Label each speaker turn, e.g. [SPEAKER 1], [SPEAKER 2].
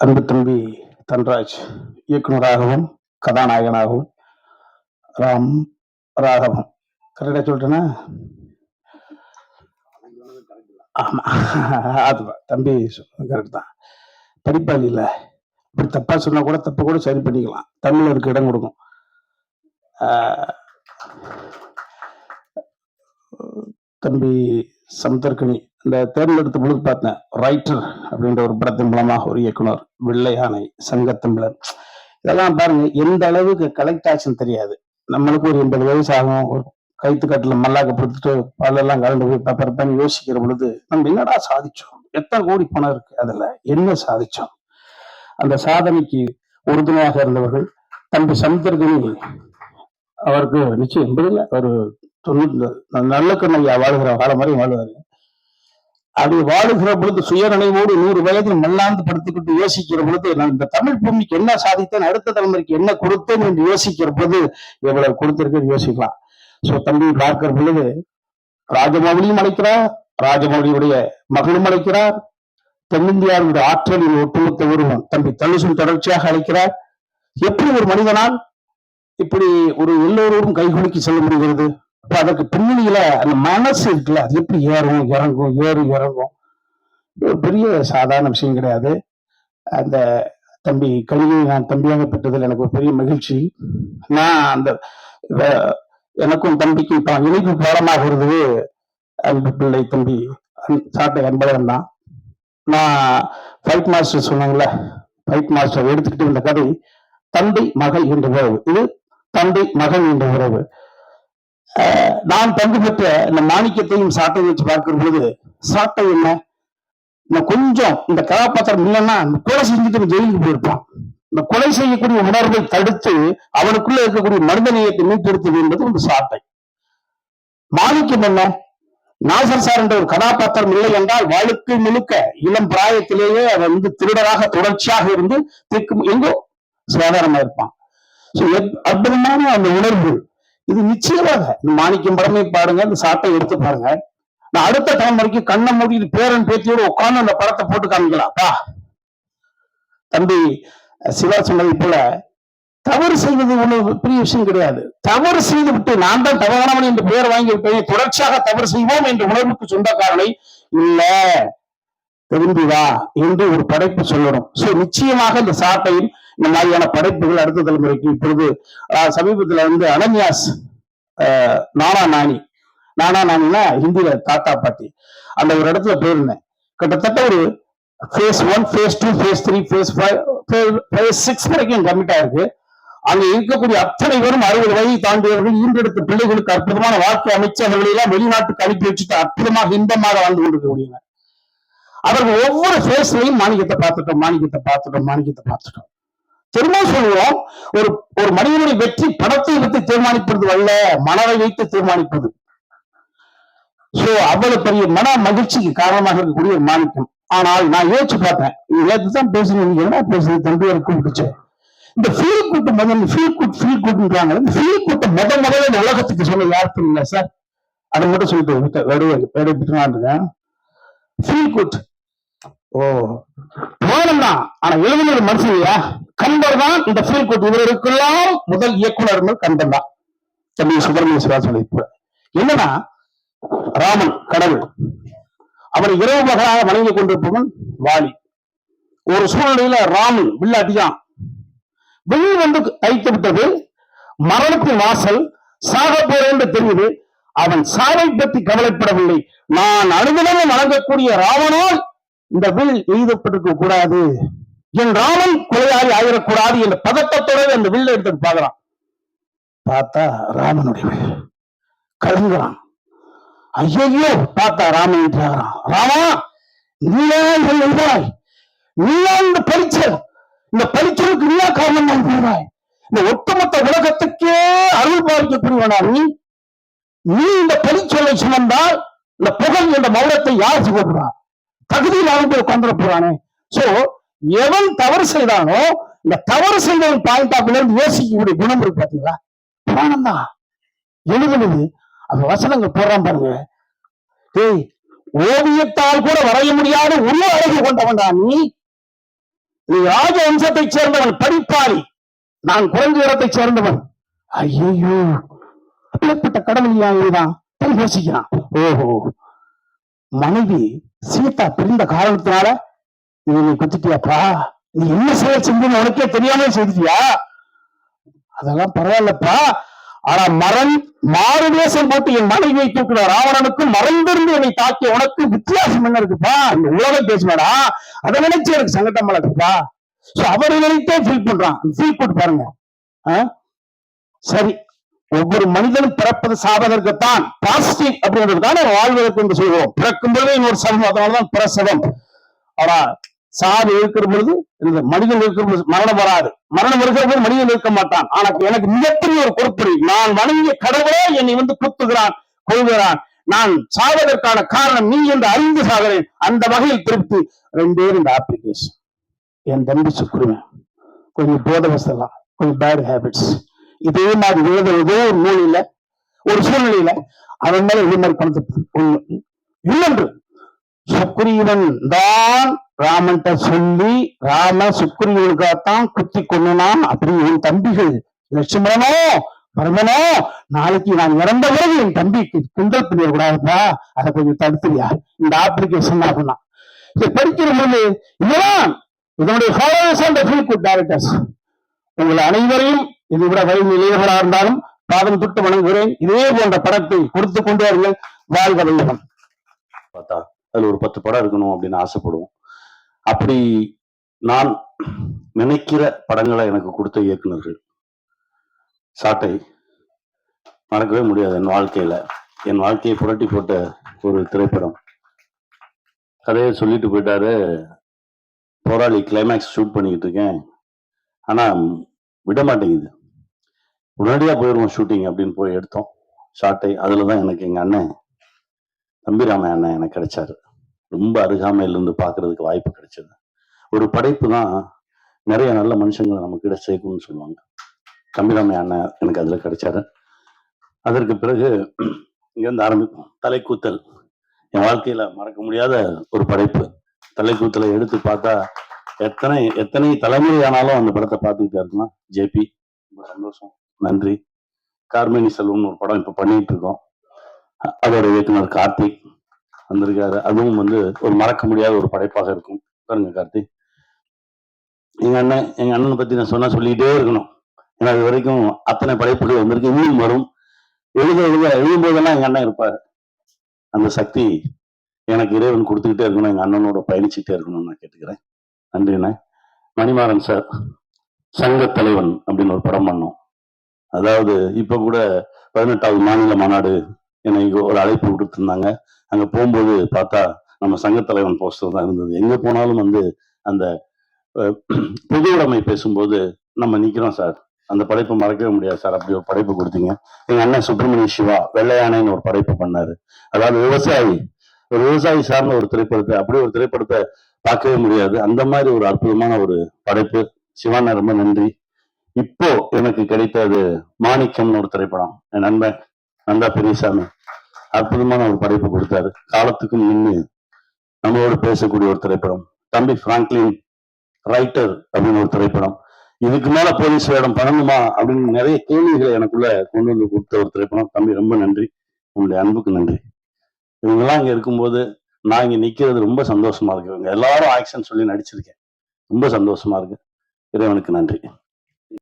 [SPEAKER 1] அன்பு தம்பி தன்ராஜ் இயக்குனராகவும் கதாநாயகனாகவும் ராம் ராகவம் கரெக்டாக சொல்லிட்டேன்னா ஆமாம் அதுதான் தம்பி கரெக்ட் தான். படிப்பாளி இல்லை இப்படி தப்பாக சொன்னால் கூட தப்பு கூட சரி பண்ணிக்கலாம். தமிழ்ல இருக்க இடம் கொடுக்கும். தம்பி சமுத்திரக்கணி இந்த தேர்ந்தெடுத்த பொழுது பார்த்தேன் ரைட்டர் அப்படின்ற ஒரு படத்தின் மூலமாக ஒரு இயக்குனர் வெள்ளை யானை சங்கத்தமிழர். இதெல்லாம் பாருங்க எந்த அளவுக்கு கலெக்ட் ஆச்சுன்னு தெரியாது. நம்மளுக்கு ஒரு எண்பது வயசு ஆகும் ஒரு கைத்து மல்லாக்க கொடுத்துட்டு பாலெல்லாம் கலந்து போய் பேப்பர் பண்ணி யோசிக்கிற பொழுது நம்ம என்னடா சாதிச்சோம்? எத்தனை கோடி பணம் இருக்கு அதுல? என்ன சாதிச்சோம்? அந்த சாதனைக்கு உறுதுணையாக இருந்தவர்கள் தம்பி சமுத்திரகனி அவருக்கு நிச்சயம் எண்பதுல ஒரு தொண்ணூத்தி நல்ல கண்ணையா வாழ்கிற வாழ மாதிரி வாழ்வாரு. அப்படி வாழுகிற பொழுது சுயநினைவோடு நூறு வயதில் மல்லாந்து படுத்துக்கிட்டு யோசிக்கிற பொழுது நான் இந்த தமிழ் பூமிக்கு என்ன சாதித்தேன் அடுத்த தலைமுறைக்கு என்ன கொடுத்தேன் என்று யோசிக்கிற பொழுது எவ்வளவு கொடுத்திருக்கேன் யோசிக்கலாம். சோ தம்பி பார்க்கிற பொழுது ராஜமௌலியும் அழைக்கிறார் ராஜமௌலியுடைய மகளும் அழைக்கிறார் தென்னிந்தியாவுடைய ஆற்றலின் ஒட்டுமொத்த உருவம் தம்பி தனுசும் தொடர்ச்சியாக அழைக்கிறார். எப்படி ஒரு மனிதனால் இப்படி ஒரு எல்லோரோடும் கைகுலுக்கி செல்ல முடிகிறது? அப்போ அதுக்கு பின்னணியில அந்த மனசு இருக்குல்ல அது எப்படி ஏறும் இறங்கும் ஏறும் இறங்கும்? ஒரு பெரிய சாதாரண விஷயம் கிடையாது. அந்த தம்பி கல்வியை நான் தம்பியாக பெற்றதில் எனக்கு ஒரு பெரிய மகிழ்ச்சி. நான் அந்த எனக்கும் தம்பிக்கும் இப்போ இணைப்பு பாலமாக அன்பு பிள்ளை தம்பி அன்- சாட்டை அன்பழகன் தான். நான் ஃபைட் மாஸ்டர் சொன்னாங்களே ஃபைட் மாஸ்டர் எடுத்துக்கிட்டு இந்த கதை தந்தை மகள் என்ற உறவு. இது தந்தை மகள் என்ற உறவு. நான் பங்கு பெற்ற இந்த மாணிக்கத்தையும் சாட்டையும் வச்சு பார்க்கிற பொழுது சாட்டை என்ன? நான் கொஞ்சம் இந்த கதாபாத்திரம் இல்லைன்னா கொலை செஞ்சுட்டு ஜெயிலுக்கு போயிருப்பான். இந்த கொலை செய்யக்கூடிய உணர்வை தடுத்து அவனுக்குள்ள இருக்கக்கூடிய மனித நேயத்தை மீட்டெடுத்தது என்பது ஒரு சாட்டை. மாணிக்கம் என்ன? நாசர் சார் என்ற ஒரு கதாபாத்திரம் இல்லை என்றால் வாழ்க்கை முழுக்க இளம் பிராயத்திலேயே அவன் வந்து திருடராக தொடர்ச்சியாக இருந்து திக்கு எங்கோ சாதாரணமா இருப்பான். சோ அற்புதமான அந்த உணர்வு. இது நிச்சயமாக. இந்த மாணிக்கம் படமே பாருங்க இந்த சாட்டை எடுத்து பாருங்க. நான் அடுத்த தலைமுறைக்கு கண்ணை மூடி பேரன் பேத்தியோட உட்கார்ந்து அந்த படத்தை போட்டு காமிக்கலாம்ப்பா. தம்பி சிவா சொன்னது போல தவறு செய்வது ஒண்ணு பெரிய விஷயம் கிடையாது. தவறு செய்து விட்டு நான் தான் தவறானவன் என்று பெயர் வாங்கி விட்டேன் தொடர்ச்சியாக தவறு செய்வோம் என்ற உணர்வுக்கு சொந்தக்காரனை இல்ல திரும்பி வா என்று ஒரு படைப்பு சொல்லணும். சோ நிச்சயமாக இந்த சாட்டையும் இந்த மாதிரியான படைப்புகள் அடுத்த தலைமுறைக்கு இப்பொழுது ஆஹ், சமீபத்துல வந்து அனன்யாஸ் ஆஹ், நானா நானி. நானா நானினா ஹிந்தியில தாத்தா பாட்டி. அந்த ஒரு இடத்துல போயிருந்தேன். கிட்டத்தட்ட ஒரு phase one phase two phase three phase five phase six வரைக்கும் கம்மிட் ஆயிருக்கு. அங்க இருக்கக்கூடிய அத்தனை பேரும் அறுபது வயதை தாண்டியவர்கள் ஈன்றெடுத்த பிள்ளைகளுக்கு அற்புதமான வாழ்க்கை அமைச்சு எல்லாம் வெளிநாட்டுக்கு அனுப்பி வச்சுட்டு அற்புதமாக இன்பமாக வாழ்ந்து கொண்டிருக்கக்கூடியவங்க அவர்கள் ஒவ்வொரு ஃபேஸ்லையும் மாணிக்கத்தை பார்த்துட்டோம் மாணிக்கத்தை பார்த்துட்டோம் மாணிக்கத்தை பார்த்துட்டோம். திரும்ப சொல்லுவோம். ஒரு ஒரு மனிதனுடைய வெற்றி படத்தை வைத்து தீர்மானிப்பது அல்ல மனதை வைத்து தீர்மானிப்பது. சோ அவ்வளவு பெரிய மன மகிழ்ச்சிக்கு காரணமாக இருக்கக்கூடிய ஒரு மாணிக்கம். ஆனால் நான் யோசிச்சு பார்த்தேன் நேற்று தான் பேசுனேன். நீங்க என்ன பேசுறது? தம்பியார் கூப்பிட்டுச்சு இந்த ஃபீல் கூட்டு முதல்ல ஃபீல் குட் ஃபீல் குட்ன்றாங்க இந்த ஃபீல் கூட்ட முத முதல்ல இந்த உலகத்துக்கு சொல்ல யார் தெரியல சார் அதை மட்டும் சொல்லிட்டு விட்டு வேடு நான் இருக்கேன். ஃபீல் குட் ஓ. போனம் தான் ஆனா எழுதினது இல்லையா? கம்பர் தான் இந்த ஃபீல் குட் இவருக்கெல்லாம் முதல் இயக்குனர் கம்பன் தான் தம்பி சுப்பிரமணிய சிவா என்னன்னா ராமன் கடவுள். அவர் இரவு மகளாக வணங்கி கொண்டிருப்பவன் வாலி. ஒரு சூழ்நிலையில ராமன் வில்லாட்டியான். வில் வந்து கைத்து விட்டது மரணத்தின் வாசல் சாக போறேன் தெரியுது. அவன் சாவை பற்றி கவலைப்படவில்லை. நான் அனுதினமும் வணங்கக்கூடிய ராவனால் இந்த வில் எய்தப்பட்டிருக்க கூடாது என் கொலையாளி ஆயிடக்கூடாது என்ற பதட்டத்தோட அந்த வில்ல எடுத்து பார்க்கிறான். பார்த்தா ராமனுடைய வில் கலங்குறான். ஐயோ பார்த்தா ராமன் ராமா நீயா இதில் எழுதாய் நீயா இந்த பரிச்சல் இந்த பரிச்சலுக்கு நீயா காரணம் எழுதுகிறாய் இந்த ஒட்டுமொத்த உலகத்துக்கே அருள் பார்க்கக்கூடியவனா நீ. நீ இந்த பரிச்சொல்லை சுமந்தால் இந்த புகழ் என்ற மௌனத்தை யார் சுமப்படுறா தகுதியில் அவன் உட்காந்துட போறானே சோ எவன் தவறு செய்தானோ இந்த தவறு செய்தவன் பாயிண்ட் ஆஃப் இருந்து யோசிக்கக்கூடிய குணம் இருக்கு பாத்தீங்களா? புராணம் தான் எழுதுனது அந்த வசனங்கள் போடுறான் பாருங்க. ஏய் ஓவியத்தால் கூட வரைய முடியாத உள்ள அழகு கொண்டவன்டா நீ. நீ ராஜ வம்சத்தைச் சேர்ந்தவன் படிப்பாளி. நான் குறைந்த இடத்தைச் சேர்ந்தவன். ஐயோ அப்படிப்பட்ட கடவுள் தான் யோசிக்கிறான். ஓஹோ மனைவி சீதா பிரிந்த காரணத்தினால நீ நீ குத்திட்டியாப்பா? நீ என்ன செய்ய செஞ்சுன்னு உனக்கே தெரியாம செய்திட்டியா? அதெல்லாம் பரவாயில்லப்பா. ஆனா மரண் மாறுவேஷம் போட்டு என் மனைவியை தூக்கின ராவணனுக்கும் மறந்திருந்து என்னை தாக்கிய உனக்கு வித்தியாசம் என்ன இருக்குப்பா? இந்த உலகம் பேசுவாடா அதை நினைச்சு எனக்கு சங்கடம் இருக்குப்பா. சோ அவரை நினைத்தே ஃபீல் பண்றான். ஃபீல் போட்டு பாருங்க. ஆ? சரி. ஒவ்வொரு மனிதனும் பிறப்பது சாவதற்குத்தான் பாசிட்டிவ் அப்படின்றதுதான் வாழ்வதற்கு என்று சொல்கிறோம். பிறக்கும் பொழுதே இன்னொரு சவம் அதனாலதான் பிரசவம். ஆனா சாவு இருக்கிற பொழுது இந்த மனிதன் இருக்கிற பொழுது மரணம் வராது. மரணம் இருக்கிற போது மனிதன் இருக்க மாட்டான். ஆனா எனக்கு மிகப்பெரிய ஒரு பொறுப்பு. நான் வணங்கிய கடவுளே என்னை வந்து குத்துகிறான் கொள்கிறான் நான் சாவதற்கான காரணம் நீ என்று அறிந்து சாகிறேன். அந்த வகையில் திருப்தி. ரெண்டே இந்த அப்ளிகேஷன் என் தம்பி சுக்குருவேன் கொஞ்சம் போதவசலாம் கொஞ்சம் பேட் ஹேபிட்ஸ் இதே மாதிரி எழுத ஏதோ ஒரு மூலையில ஒரு சூழ்நிலையில அவன் மேல இதே மாதிரி பணத்தை இன்னொன்று சுக்ரீவன் தான் ராமன்கிட்ட சொல்லி ராம சுக்ரீவனுக்காகத்தான் குத்தி கொண்டான் அப்படின்னு என் தம்பிகள் லட்சுமணனோ பரமனோ நாளைக்கு நான் இறந்த பிறகு என் தம்பிக்கு கிண்டல் பண்ணிடக்கூடாதுப்பா. அதை கொஞ்சம் தடுத்துறியா இந்த ஆப்ளிகேஷன் ஆகுனா இதை படிக்கிற போது இதுதான் இதனுடைய followers and feel good directors உங்கள் அனைவரையும் இது விட வயது இருந்தாலும் பாதம் தொட்டு வணங்குகிறேன் இதே போன்ற படத்தை கொடுத்து கொண்டு வருங்கள் வாழ்க வையகம்
[SPEAKER 2] பார்த்தா அதுல ஒரு பத்து படம் இருக்கணும் அப்படின்னு ஆசைப்படுவோம். அப்படி நான் நினைக்கிற படங்களை எனக்கு கொடுத்த இயக்குனர்கள் சாட்டை. மறக்கவே முடியாது என் வாழ்க்கையில. என் வாழ்க்கையை புரட்டி போட்ட ஒரு திரைப்படம். கதையை சொல்லிட்டு போயிட்டாரு. போராளி கிளைமேக்ஸ் ஷூட் பண்ணிக்கிட்டு இருக்கேன். ஆனால் விட மாட்டேங்குது. உடனடியாக போயிடுவோம் ஷூட்டிங் அப்படின்னு போய் எடுத்தோம். ஷாட்டை அதில் தான் எனக்கு எங்கள் அண்ணன் தம்பிராம அண்ணன் எனக்கு கிடைச்சாரு. ரொம்ப அருகாமையிலிருந்து பார்க்கறதுக்கு வாய்ப்பு கிடைச்சது. ஒரு படைப்பு தான் நிறைய நல்ல மனுஷங்களை நம்ம கிட்ட சேர்க்கும்னு சொல்லுவாங்க. தம்பிராம அண்ணன் எனக்கு அதில் கிடைச்சாரு. அதற்கு பிறகு இங்கேருந்து ஆரம்பிப்போம். தலைக்கூத்தல். என் வாழ்க்கையில மறக்க முடியாத ஒரு படைப்பு. தலைக்கூத்தலை எடுத்து பார்த்தா எத்தனை எத்தனை தலைமுறை ஆனாலும் அந்த படத்தை பார்த்துக்கிட்டே இருக்கலாம். ஜேபி ரொம்ப சந்தோஷம். நன்றி. கார்மேனி செல்வம்னு ஒரு படம் இப்போ பண்ணிட்டு இருக்கோம் அதோட இயக்குனர் கார்த்திக் வந்திருக்காரு. அதுவும் வந்து ஒரு மறக்க முடியாத ஒரு படைப்பாக இருக்கும். பாருங்க கார்த்திக். எங்க அண்ணன் எங்க அண்ணனை பத்தி நான் சொன்னா சொல்லிக்கிட்டே இருக்கணும். ஏன்னா இது வரைக்கும் அத்தனை படைப்புகள் வந்திருக்கு. இன்னும் வரும் எழுத எழுத எழுதும்போதெல்லாம் எங்க அண்ணன் இருப்பாரு. அந்த சக்தி எனக்கு இறைவன் கொடுத்துக்கிட்டே இருக்கணும். எங்க அண்ணனோட பயணிச்சுட்டே இருக்கணும்னு நான் கேட்டுக்கிறேன். நன்றிண்ணே மணிமாறன் சார் சங்க தலைவன் அப்படின்னு ஒரு படம் பண்ணோம். அதாவது இப்ப கூட பதினெட்டாவது மாநில மாநாடு என்னை இங்கே ஒரு அழைப்பு கொடுத்துருந்தாங்க அங்க போகும்போது பார்த்தா நம்ம சங்கத்தலைவன் போஸ்டர் தான் இருந்தது. எங்க போனாலும் வந்து அந்த பொது உடைமை பேசும்போது நம்ம நிக்கிறோம் சார். அந்த படைப்பை மறக்கவே முடியாது சார். அப்படி ஒரு படைப்பு கொடுத்தீங்க. எங்க அண்ணன் சுப்பிரமணிய சிவா வெள்ளையானைன்னு ஒரு படைப்பு பண்ணாரு. அதாவது விவசாயி ஒரு விவசாயி சார்ந்த ஒரு திரைப்படத்தை அப்படி ஒரு திரைப்படத்தை பார்க்கவே முடியாது. அந்த மாதிரி ஒரு அற்புதமான ஒரு படைப்பு. சிவானா ரொம்ப நன்றி. இப்போ எனக்கு கிடைத்தது மாணிக்கம்னு ஒரு திரைப்படம். என் நண்பன் நந்தா பெரியசாமி. அற்புதமான ஒரு படைப்பு கொடுத்தாரு. காலத்துக்கும் நின்று நம்மளோடு பேசக்கூடிய ஒரு திரைப்படம். தம்பி பிராங்க்லின் ரைட்டர் அப்படின்னு ஒரு திரைப்படம். இதுக்கு மேல போலீஸ் வேடம் பண்ணணுமா அப்படின்னு நிறைய கேள்விகளை எனக்குள்ள கொண்டு வந்து கொடுத்த ஒரு திரைப்படம். தம்பி ரொம்ப நன்றி. உங்களுடைய அன்புக்கு நன்றி. இவங்கெல்லாம் இங்க இருக்கும்போது நான் இங்க நிக்கிறது ரொம்ப சந்தோஷமா இருக்கு. இவங்க எல்லாரும் ஆக்ஷன் சொல்லி நடிச்சிருக்கேன். ரொம்ப சந்தோஷமா இருக்கு. இறைவனுக்கு நன்றி.